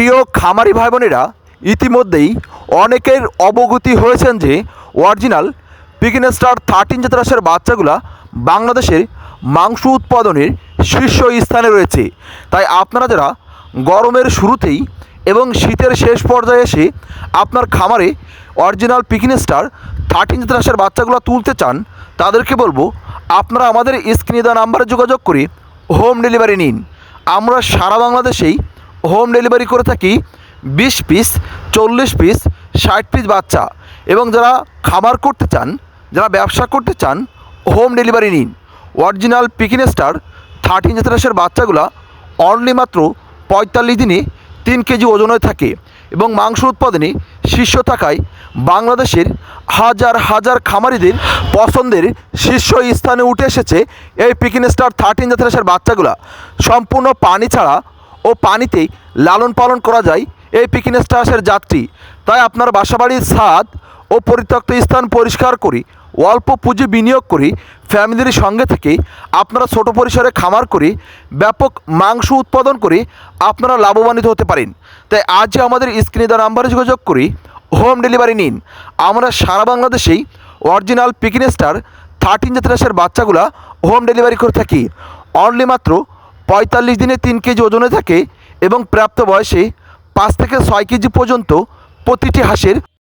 প্রিয় খামারি ভাই বোনেরা ইতিমধ্যেই অনেকের অবগতি হয়েছেন যে অরিজিনাল পিকিন স্টার থার্টিন জাতরাসের বাচ্চাগুলা বাংলাদেশের মাংস উৎপাদনের শীর্ষ স্থানে রয়েছে। তাই আপনারা যারা গরমের শুরুতেই এবং শীতের শেষ পর্যায়ে এসে আপনার খামারে অরিজিনাল পিকিন স্টার থার্টিন জাতরাসের বাচ্চাগুলো তুলতে চান, তাদেরকে বলব, আপনারা আমাদের স্ক্রিনে দেওয়া নাম্বারে যোগাযোগ করে হোম ডেলিভারি নিন। আমরা সারা বাংলাদেশেই হোম ডেলিভারি করে থাকি বিশ পিস, চল্লিশ পিস, ষাট পিস বাচ্চা। এবং যারা খাবার করতে চান, যারা ব্যবসা করতে চান, হোম ডেলিভারি নিন। অরিজিনাল পিকিন স্টার থার্টিন জেনারেশনের বাচ্চাগুলা অনলি মাত্র পঁয়তাল্লিশ দিনে তিন কেজি ওজনে থাকে এবং মাংস উৎপাদনে শীর্ষ থাকায় বাংলাদেশের হাজার হাজার খামারিদের পছন্দের শীর্ষ স্থানে উঠে এসেছে এই পিকিন স্টার থার্টিন জেনারেশনের বাচ্চাগুলা। সম্পূর্ণ পানি ছাড়া ও পানিতেই লালন পালন করা যায়। এই পিকিন স্টার্সের যাত্রী। তাই আপনার বাসাবাড়ির ছাদ ও পরিত্যক্ত স্থান পরিষ্কার করি, অল্প পুঁজি বিনিয়োগ করি, ফ্যামিলির সঙ্গে থেকে আপনারা ছোট পরিসরে খামার করে, ব্যাপক মাংস উৎপাদন করে, আপনারা লাভবান্বিত হতে পারেন। তাই আজ আমাদের স্ক্রিনে দেওয়া নাম্বারে যোগাযোগ করি, হোম ডেলিভারি নিন। আমরা সারা বাংলাদেশেই অরিজিনাল পিকিন স্টার থার্টিন জাতিরাসের বাচ্চাগুলা হোম ডেলিভারি করে থাকি। অনলি মাত্র পঁয়তাল্লিশ দিনে তিন কেজি ওজনে থাকে এবং প্রাপ্ত বয়সে পাঁচ থেকে ছয় কেজি পর্যন্ত প্রতিটি হাঁসের